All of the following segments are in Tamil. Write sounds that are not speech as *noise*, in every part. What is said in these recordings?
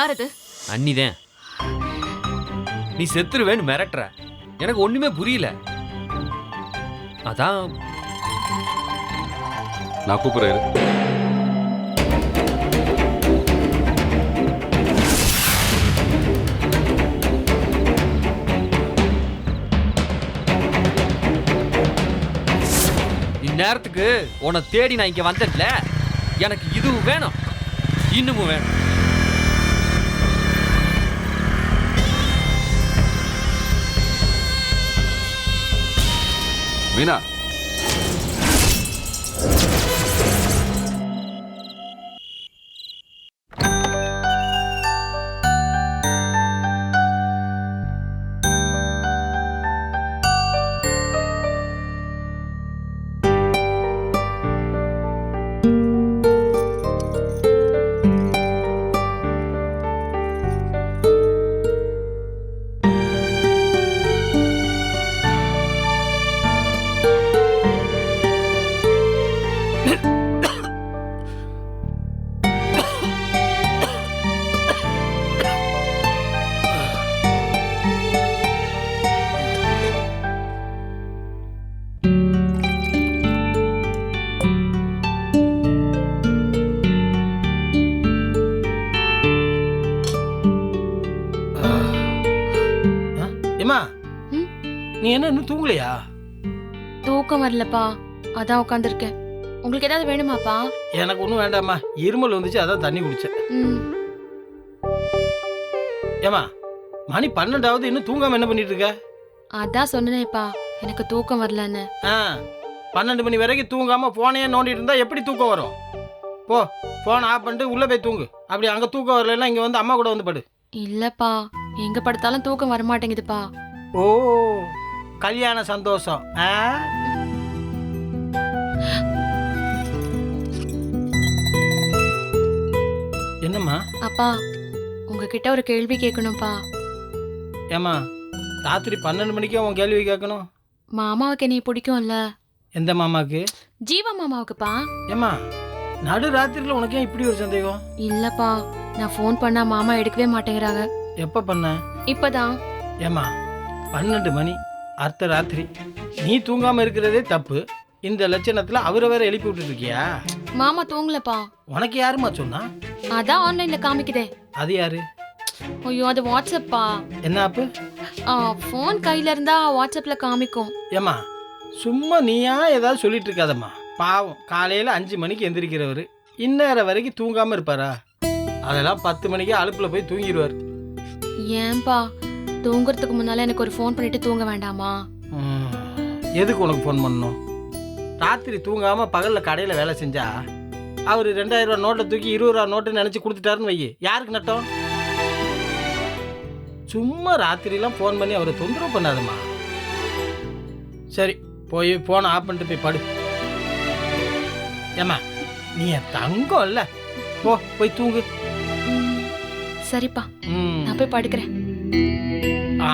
யார் அது அண்ணிதான். நீ செத்துருவேன்னு மிரட்டுற. எனக்கு ஒண்ணுமே புரியல. அதான். நான் கூப்பிடுறேன். இந்நேரத்துக்கு உன்னை தேடி நான் இங்க வந்தேன்ல. எனக்கு இதுவும் வேணும். இன்னமும் வேணும். மீனா ஏமா? நீ என்ன இன்னும் தூங்கலையா? தூக்கம் வரலப்பா. அதான் உட்காந்துருக்கேன் உங்களுக்கு ஏதாவது வேணுமாப்பா? எனக்கு ஒன்றும் வேண்டாம்மா. இருமல் வந்துச்சு அதான் தண்ணி குடிச்சேன். ம். ஏமா மணி பன்னெண்டாவது இன்னும் தூங்காம என்ன பண்ணிட்டு இருக்க அதான் சொன்னேனேப்பா எனக்கு தூக்கம் வரலன்னு. ஆ பன்னெண்டு மணி வரைக்கும் தூங்காம போனே நோண்டிட்டு இருந்தா எப்படி தூக்கம் வரும்? போ போன் ஆஃப் பண்ணிட்டு உள்ள போய் தூங்கு. அப்படி அங்க தூக்கம் வரலைன்னா இங்க வந்து அம்மா கூட வந்து படு. இல்லப்பா எங்க படுத்தாலும் தூக்கம் வர மாட்டேங்குதுப்பா ஓ கல்யாண சந்தோஷம். ஆ? அப்பா உங்ககிட்ட ஒரு கேள்வி கேட்கணும்ப்பா. ஏம்மா ராத்திரி பன்னெண்டு மணிக்கே உன் கேள்வி கேட்கணும்? மாமாவுக்கு என்னை பிடிக்கும்ல. எந்த மாமாக்கு ஜீவா மாமாவுக்குப்பா. ஏம்மா நடு ராத்திரியில் உனக்கு ஏன் இப்படி ஒரு சந்தேகம்? இல்லப்பா நான் ஃபோன் பண்ணா மாமா எடுக்கவே மாட்டேங்கிறாங்க. எப்போ பண்ண? இப்பதான். ஏம்மா பன்னெண்டு மணி அர்த்த ராத்திரி. நீ தூங்காம இருக்கிறதே தப்பு. இந்த லட்சணத்துல அவரை வேற எழுப்பி விட்டுட்டு இருக்கியா மாமா தூங்கலப்பா. உனக்கு யாரும்மா சொன்னா? அதான் ஆன்லைன்ல காமிக்குதே. அது யாரு? ஐயோ அது வாட்ஸ்அப்பா. என்ன ஆப்பு? ஃபோன் கையில இருந்தா வாட்ஸ்அப்ல காமிக்கும். ஏம்மா சும்மா நீயா ஏதாவது சொல்லிட்டு இருக்காதம்மா பாவம் காலையில அஞ்சு மணிக்கு எந்திரிக்கிறவர் இந்நேரம் வரைக்கும் தூங்காம இருப்பாரா? அதெல்லாம் பத்து மணிக்கு அலுப்புல போய் தூங்கிடுவார் ஏன்பா தூங்குறதுக்கு முன்னால எனக்கு ஒரு ஃபோன் பண்ணிட்டு தூங்க வேண்டாமா? எதுக்கு உனக்கு ஃபோன் பண்ணணும்? ராத்திரி தூங்காம பகல்ல கடையில வேலை செஞ்சா அவர் ரெண்டாயிரம் ரூபா நோட்டை தூக்கி இருபது ரூபா நோட்டு நினைச்சு கொடுத்துட்டாருன்னு வை யாருக்கு நட்டம்? சும்மா ராத்திரிலாம் ஃபோன் பண்ணி அவரை தொந்தரவு பண்ணாதம்மா. சரி போய் ஃபோனை ஆஃப் பண்ணிட்டு போய் படு. ஏம்மா நீ என் தங்கம் இல்ல. போ போய் தூங்கு. சரிப்பா. நான் போய் படுக்கிறேன். ஆ.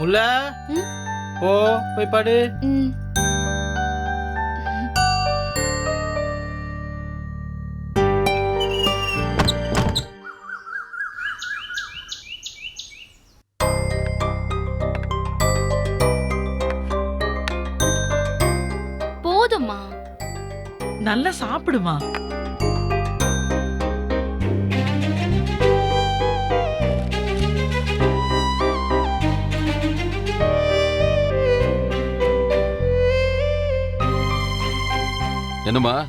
முல்ல? ஓ போய் பாடு. ம். போதும்மா. நல்லா சாப்பிடுமா. என்னம்மா?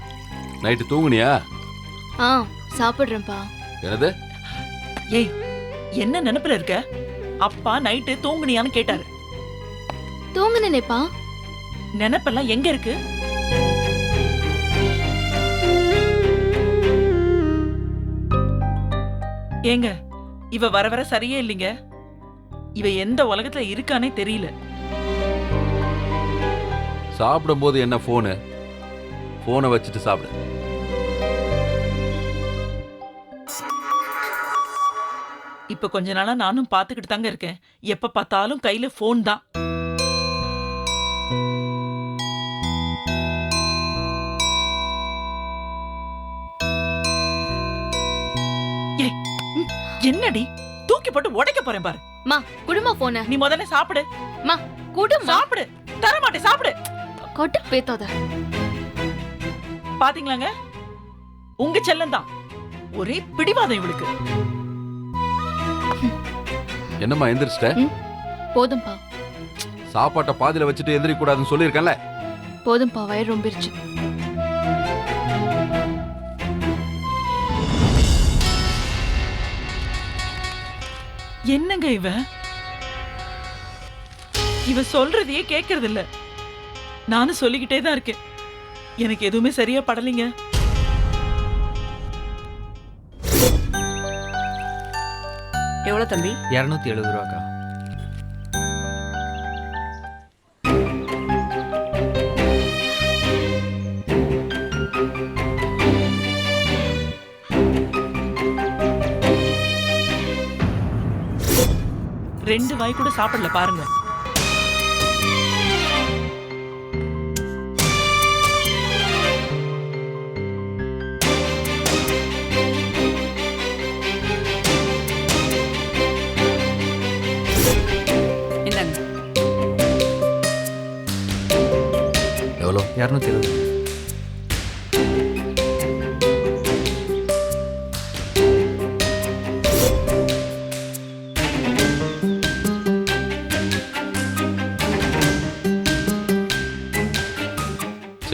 நைட்டு தூங்குனியா? ஆ சாப்பிட்றேன்ப்பா. என்னது? ஏய் என்ன நினைப்புல இருக்க? அப்பா நைட்டு தூங்குனியான்னு கேட்டாரு. தூங்குனேனேப்பா. நினைப்பெல்லாம் எங்க இருக்கு? ஏங்க இவ வர வர சரியே இல்லைங்க. இவ எந்த உலகத்துல இருக்கானே தெரியல. சாப்பிடும்போது என்ன ஃபோனு போனை வச்சுட்டு சாப்பிடு. இப்ப கொஞ்ச நாளா நானும் பாத்துக்கிட்டு தாங்க இருக்கேன். எப்ப பார்த்தாலும் கையில போன் தான். ஏய், என்னடி? தூக்கி போட்டு உடைக்க போறேன் பாரு. மா குடுமா போன நீ முதல்ல சாப்பிடு. மா குடுமா. சாப்பிடு. தர மாட்டே சாப்பிடு. கொட்டு பேத்தாத. பாத்தீங்களாங்க? உங்க செல்லம் தான் ஒரே பிடிவாதம் இவளுக்கு. என்னம்மா எந்திரிச்சிட்ட? போதும்பா. சாப்பாட்டை பாதியில வச்சுட்டு எந்திரிக்க கூடாதுன்னு சொல்லியிருக்கேன்ல. போதும்பா வயிறு ரொம்பிருச்சு. என்னங்க இவ? இவ சொல்றதையே கேக்குறது இல்ல நானும் சொல்லிக்கிட்டே தான் இருக்கேன். எனக்கு எதுவுமே சரியா படலைங்க. எவ்வளோ தம்பி? இரநூத்தி எழுபது ரூபாக்கா. ரெண்டு வாய் கூட சாப்பிடல பாருங்க.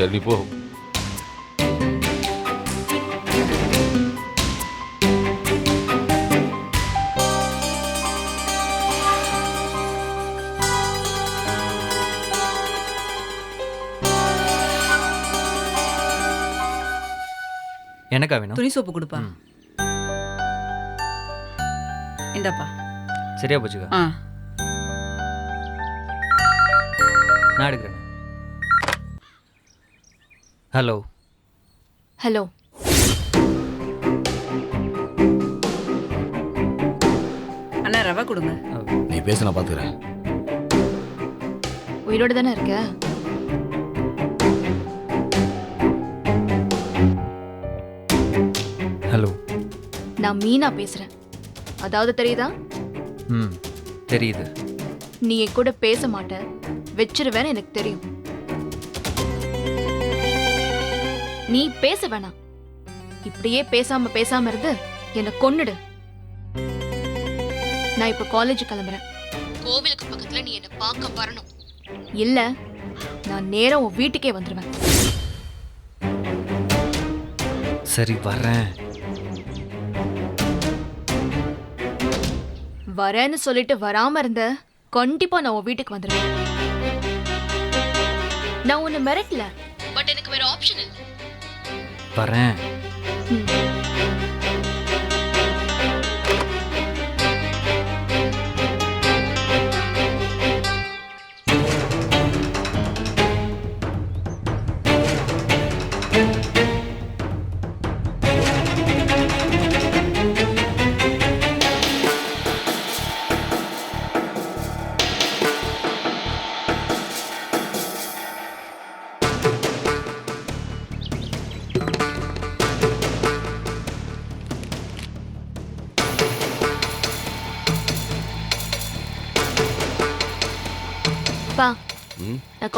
சரி நீ போ. எனக்கா வேணும் துணி சோப்பு கொடுப்பா. இந்தாப்பா. சரியா போச்சுக்கா. நான் எடுக்கிறேன். ஹலோ ஹலோ அண்ணா ரவை கொடுங்க. நீ பேச நான் பாத்துக்கிறேன். உயிரோட தானே இருக்க? ஹலோ நான் மீனா பேசுறேன். அதாவது தெரியுதா? ம் தெரியுது. நீ என் கூட பேச மாட்ட. வச்சிருவேன்னு எனக்கு தெரியும். நீ பேச வேணாம். இப்படியே பேசாம பேசாம இருந்து என்னை கொன்னுடு. நான் இப்ப காலேஜ் கிளம்புறேன். கோவிலுக்கு பக்கத்துல நீ என்ன பார்க்க வரணும். இல்ல நான் நேரா உன் வீட்டுக்கே வந்துருவேன். சரி வர்றேன். வரேன்னு சொல்லிட்டு வராம இருந்த கண்டிப்பா நான் உன் வீட்டுக்கு வந்துருவேன். நான் உன்னை மிரட்டல. பட் எனக்கு வேற ஆப்ஷன் இல்லை. பாரு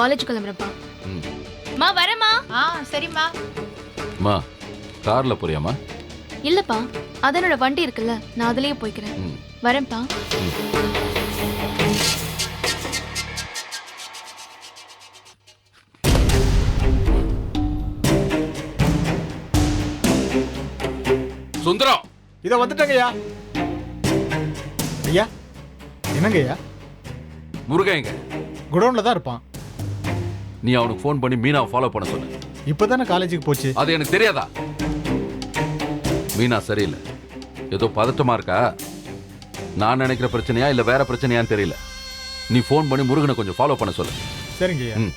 காலேஜ் கிளம்புறேன்ப்பா ம். வரேம்மா. ஆ சரிம்மா. அம்மா கார்ல போறியாம்மா? இல்லப்பா அது என்னோட வண்டி இருக்குல்ல நான் அதுலயே போய்க்கிறேன். வரேன்ப்பா. சுந்தரம். இதை வந்துட்டங்க ஐயா ஐயா என்னங்க ஐயா முருகன் எங்க குடோன்ல தான் இருப்பான். நீ அவனுக்கு ஃபோன் பண்ணி மீனாவை ஃபாலோ பண்ண சொல்லு இப்பதானே காலேஜுக்கு போச்சு? அது எனக்கு தெரியாதா? மீனா சரியில்லை. ஏதோ பதட்டமா இருக்கா? நான் நினைக்கிற பிரச்சனையா இல்ல வேற பிரச்சனையான்னு தெரியல. நீ ஃபோன் பண்ணி முருகனை கொஞ்சம் ஃபாலோ பண்ண சொல்லு. சரிங்க ம்.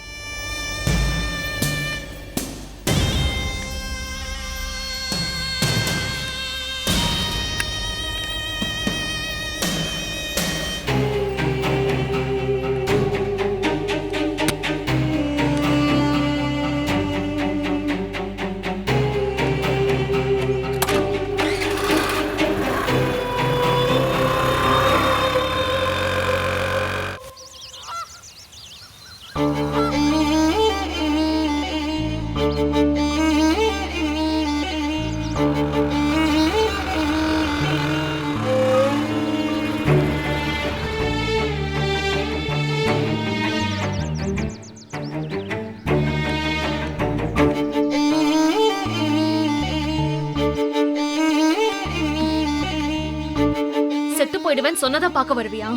போயிடுவேன்னு சொன்னதா பார்க்க வருவியா?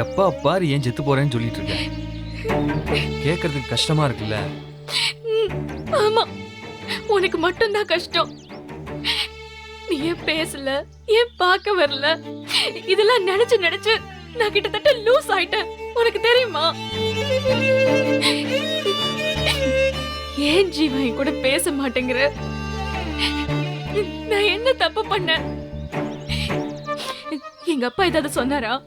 எப்ப பாரு ஏன் செத்து போறேன்னு சொல்லிட்டு இருக்க. கேட்கறதுக்கு கஷ்டமா இருக்குல்ல? ஆமா. உனக்கு மட்டும்தான் கஷ்டம். நீ ஏன் பேசல? ஏன் பார்க்க வரல? இதெல்லாம் நினைச்சு நினைச்சு நான் கிட்டத்தட்ட லூஸ் ஆயிட்டேன். உனக்கு தெரியுமா? ஏன் ஜீவா என் கூட பேச மாட்டேங்கிற? நான் என்ன தப்பு பண்ணேன்? எங்க அப்பா ஏதாவது சொன்னாரா?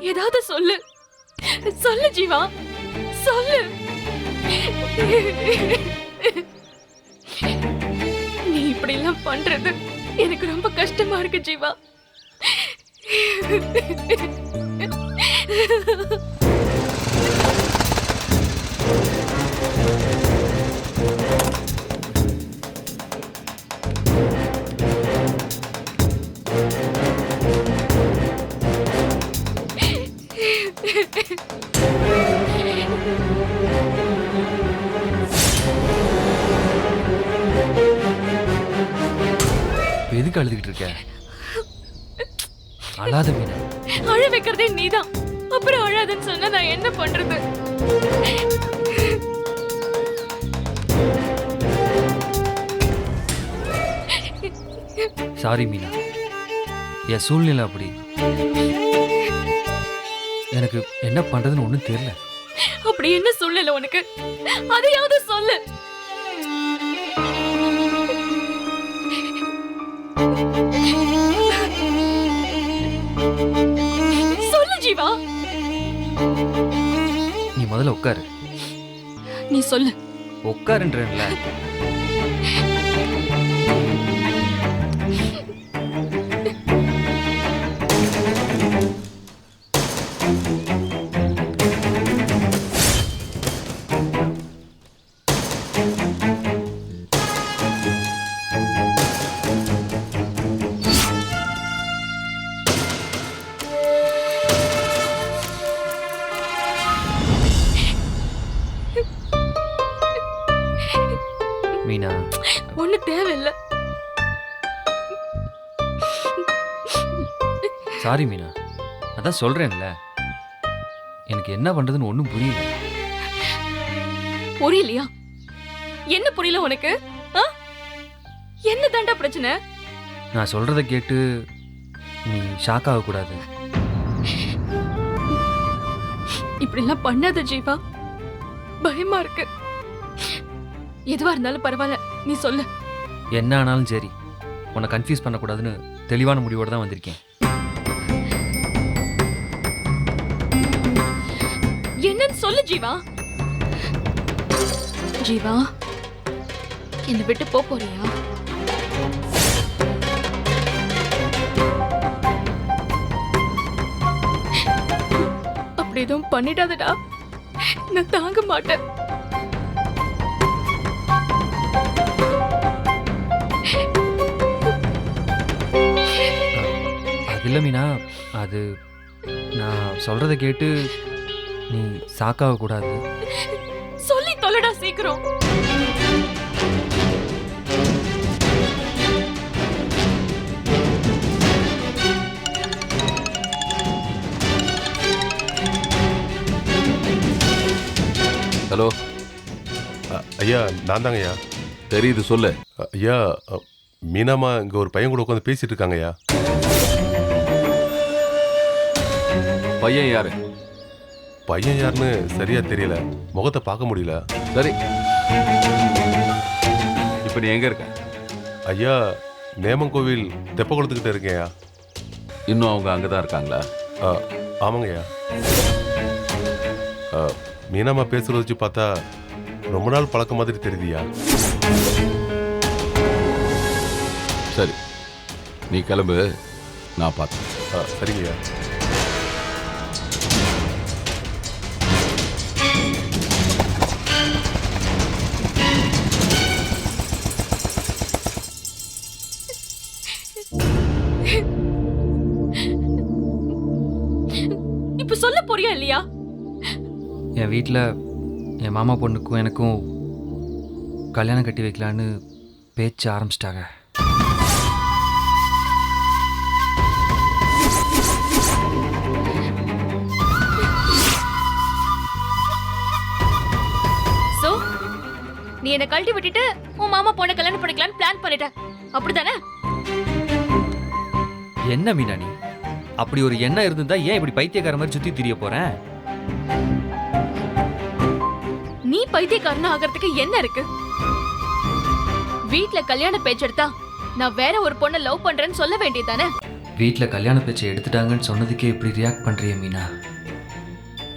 ஏதாவது சொல்லு. சொல்லு ஜீவா. சொல்லு. நீ இப்படி எல்லாம் பண்றது எனக்கு ரொம்ப கஷ்டமா இருக்கு ஜீவா. Ha எதுக்கு அழுதுகிட்டு இருக்க? அழாத மீனா. அழ வைக்கிறதே நீதான். அப்புறம் அழாதன்னு சொன்னா நான் என்ன பண்றது? சாரி மீனா. என் சூழ்நிலை அப்படி. எனக்கு என்ன பண்றதுன்னு ஒண்ணும் தெரியல. அப்படி என்ன சொல்லல உனக்கு? அதையாவது சொல்லு. சொல்லு ஜீவா. நீ முதல்ல உட்காரு. நீ சொல்லு. உட்காருன்றேன்ல. சாரி மீனா அதான் சொல்றேன்ல. எனக்கு என்ன பண்றதுன்னு ஒன்றும் புரியல. புரியலையா? என்ன புரியல உனக்கு? என்ன தாண்டா பிரச்சனை? நான் சொல்றத கேட்டு நீ ஷாக் ஆகக்கூடாது இப்படி எல்லாம் பண்ணாத ஜீவா. பயமா இருக்கு. எதுவா இருந்தாலும் பரவாயில்ல. நீ சொல்லு. என்ன ஆனாலும் சரி. உன்னை கன்ஃபியூஸ் பண்ணக்கூடாதுன்னு தெளிவான முடிவோடு தான் வந்திருக்கேன். சொல்லு ஜீவா. ஜீவா என்னை விட்டு போ போறியா? அப்படி எதுவும் பண்ணிடாதடா. நான் தாங்க மாட்டேன். அது இல்லை மீனா. அது நான் சொல்றதை கேட்டு நீ சாக்காகக்கூடாது சொல்லி தொலைடா சீக்கிரம். ஹலோ. அ- ஐயா நான் தாங்க ஐயா. தெரியுது சொல்லு. அ- ஐயா அ, மீனாமா இங்க ஒரு பையன் கூட உட்காந்து பேசிட்டு இருக்காங்க ஐயா. பையன் யாரு? பையன் யாருன்னு சரியா தெரியல. முகத்தை பார்க்க முடியல. சரி. இப்போ நீ எங்க இருக்க? ஐயா நேமங்கோவில் தெப்பகுளத்துக்கிட்ட இருக்கேன் ஐயா. இன்னும் அவங்க அங்கதான் இருக்காங்களா? அ, ஆமாங்க ஐயா. அ, மீனாமா பேசுறத வச்சு பார்த்தா ரொம்ப நாள் பழக்கம் மாதிரி தெரியுதுயா சரி. நீ கிளம்பு. நான் பார்த்தேன் அ, சரிங்க போறியா இல்லையா என் வீட்டில் என் மாமா பொண்ணுக்கும் எனக்கும் கல்யாணம் கட்டி வைக்கலான்னு பேச்சு ஆரம்பிச்சிட்டாங்க. சோ நீ என்ன கழட்டி விட்டுட்டு உன் மாமா பொண்ணை கல்யாணம் பண்ணிக்கலாம்னு பிளான் பண்ணிட்ட. அப்படிதானே என்ன மீனா நீ அப்படி ஒரு எண்ணம் இருந்திருந்தா ஏன் இப்படி பைத்தியக்கார மாதிரி சுற்றி திரிய போகிறேன் நீ பைத்தியக்காரனா ஆகிறதுக்கு என்ன இருக்கு? வீட்ல கல்யாண பேச்செடுத்தா நான் வேற ஒரு பொண்ணை லவ் பண்றேன்னு சொல்ல வேண்டியதானே வீட்டில் கல்யாண பேச்சை எடுத்துட்டாங்கன்னு சொன்னதுக்கே இப்படி ரியாக்ட் பண்ணுறிய மீனா.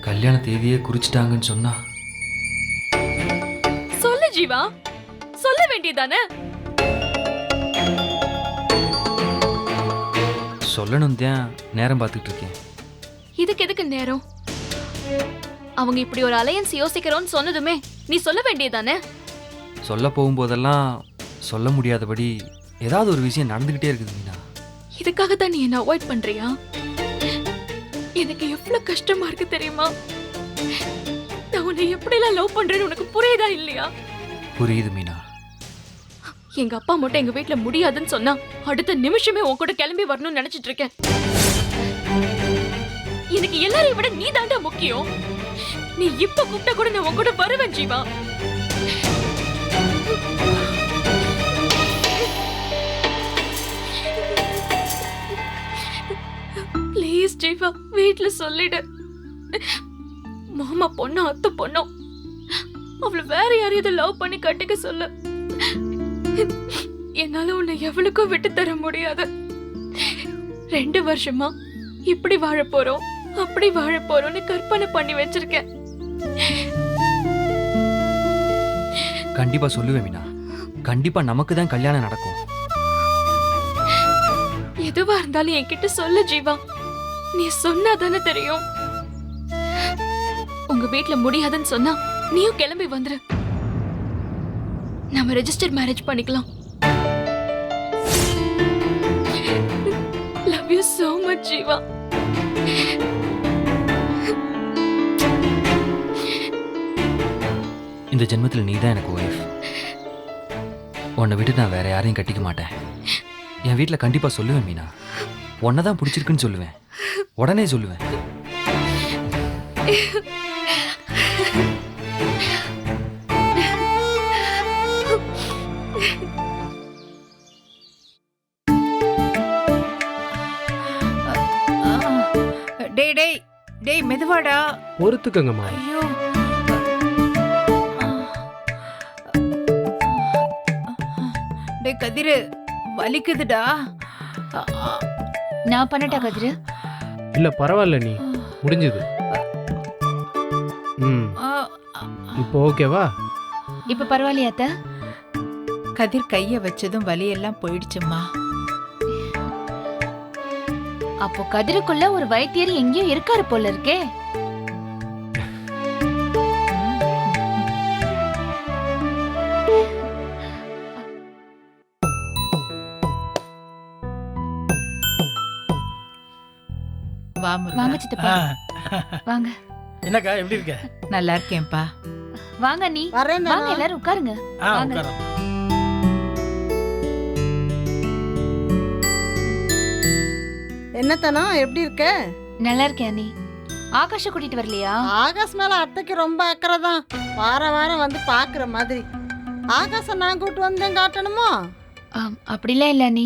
கல்யாண தேதியே குறிச்சிட்டாங்கன்னு சொன்னா. சொல்லு ஜீவா. சொல்ல வேண்டியதானே சொல்லணும் தான் நேரம் பார்த்துட்டு இருக்கேன். இதுக்கு எதுக்கு நேரம்? அவங்க இப்படி ஒரு அலையன்ஸ் யோசிக்கிறோம்னு சொன்னதுமே நீ சொல்ல வேண்டியதானே? சொல்ல போகும்போதெல்லாம் சொல்ல முடியாதபடி ஏதாவது ஒரு விஷயம் நடந்துக்கிட்டே இருக்குது மீனா. இதுக்காக தான் நீ என்ன அவாய்ட் பண்றியா? எனக்கு எவ்வளவு கஷ்டமா இருக்கு தெரியுமா? நான் உன்னை எப்படிலாம் லவ் பண்றேன்னு உனக்கு புரியுதா இல்லையா? புரியுது மீனா. எங்க அப்பா மட்டும் எங்க வீட்ல முடியாதுன்னு சொன்னா அடுத்த நிமிஷமே உன் கூட கிளம்பி வரணும்னு நினைச்சிட்டு இருக்கேன். எனக்கு எல்லாரையும் விட நீ தாண்டா முக்கியம். நீ இப்ப கூப்பிட்டா கூட நான் உன் கூட வருவேன் ஜீவா. ப்ளீஸ் ஜீவா வீட்ல சொல்லிடு. மாமா பொண்ணு அத்தை பொண்ணும் அவளை வேற யாரையாவது லவ் பண்ணி கட்டிக்க சொல்லு. என்னால உன்னை எவளுக்கும் விட்டு தர முடியாது. ரெண்டு வருஷமா இப்படி வாழ போறோம் அப்படி வாழ போறோம்னு கற்பனை பண்ணி வச்சிருக்கேன். கண்டிப்பா சொல்லுவேன் மீனா. கண்டிப்பா நமக்கு தான் கல்யாணம் நடக்கும். எதுவா இருந்தாலும் என்கிட்ட சொல்லு ஜீவா. நீ சொன்னா தானே தெரியும். உங்க வீட்ல முடியாதுன்னு சொன்னா நீயும் கிளம்பி வந்துரு. நம்ம ரெஜிஸ்டர் மேரேஜ் பண்ணிக்கலாம். Love you so much Jeeva இந்த ஜென்மத்தில் நீ தான் எனக்கு ஒய்ஃப் உன்னை விட்டு நான் வேற யாரையும் கட்டிக்க மாட்டேன். என் வீட்டில் கண்டிப்பாக சொல்லுவேன் மீனா. உன்னை தான் பிடிச்சிருக்குன்னு சொல்லுவேன். உடனே சொல்லுவேன். *laughs* பொறுத்துக்கங்கம்மா. ஐயோ. டேய் கதிரு வலிக்குதுடா. நான் பண்ணட்டா கதிரு? இல்ல பரவாயில்ல நீ. முடிஞ்சது. ம். இப்போ ஓகேவா? இப்ப பரவாயில்லையா அத்தை? கதிர் கைய வச்சதும் வலியெல்லாம் போயிடுச்சும்மா. அப்போ கதிருக்குள்ள ஒரு வைத்தியர் எங்கேயோ இருக்காரு போல இருக்கே. முருகா. வாங்க சித்தப்பா. வாங்க. என்னக்கா எப்படி இருக்க? நல்லா இருக்கேன்ப்பா. வாங்க நீ. வாங்க எல்லாரும் உட்காருங்க. ஆ வாங்க. உட்காரம். என்னத்தனம் எப்படி இருக்க? நல்லா இருக்கேன் நீ ஆகாஷ கூட்டிட்டு வரலையா? ஆகாஷ் மேல அத்தைக்கு ரொம்ப அக்கறை தான். வார வாரம் வந்து பாக்குற மாதிரி. ஆகாஷை நான் கூட்டு வந்தேன் காட்டணுமோ? ஆம், அப்படிலாம் இல்ல நீ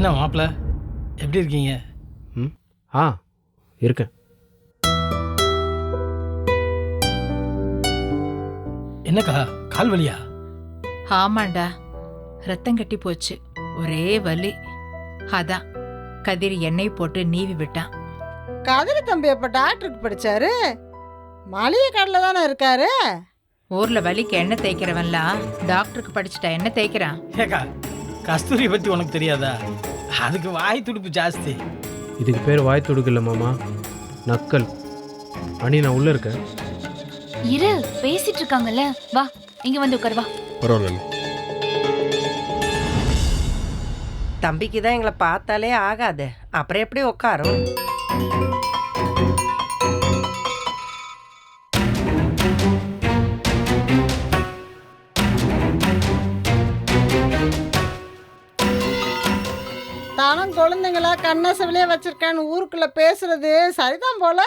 என்ன மாப்பிள? எப்படி இருக்கீங்க? ஆ இருக்கேன். என்னக்கா கால் வலியா? ஆமாண்டா ரத்தம் கட்டி போச்சு. ஒரே வலி. அதான் கதிர் எண்ணெய் போட்டு நீவி விட்டான். கதிரி தம்பி அப்ப டாக்டருக்கு படிச்சாரு? மளிகை கடையில் தானே இருக்காரு? ஊர்ல வலிக்கு எண்ணெய் தேய்க்கிறவன்லாம் டாக்டருக்கு படிச்சுட்டா என்ன தேய்க்கிறான்? ஏக்கா கஸ்தூரியை பத்தி உனக்கு தெரியாதா? அதுக்கு வாய் துடுப்பு ஜாஸ்தி. இதுக்கு பேர் வாய் தொடுக்கல மாமா. நக்கல். அனி நான் உள்ள இருக்கேன். இரு பேசிட்டு இருக்காங்கல்ல வா இங்க வந்து உட்கார் வா. பரவாயில்ல தம்பிக்கு தான் எங்களை பார்த்தாலே ஆகாது. அப்புறம் எப்படி உட்காரும்? குழந்தைங்கள கண்ணசவிலே வச்சிருக்கேன்னு ஊருக்குள்ள பேசுறது சரிதான் போல?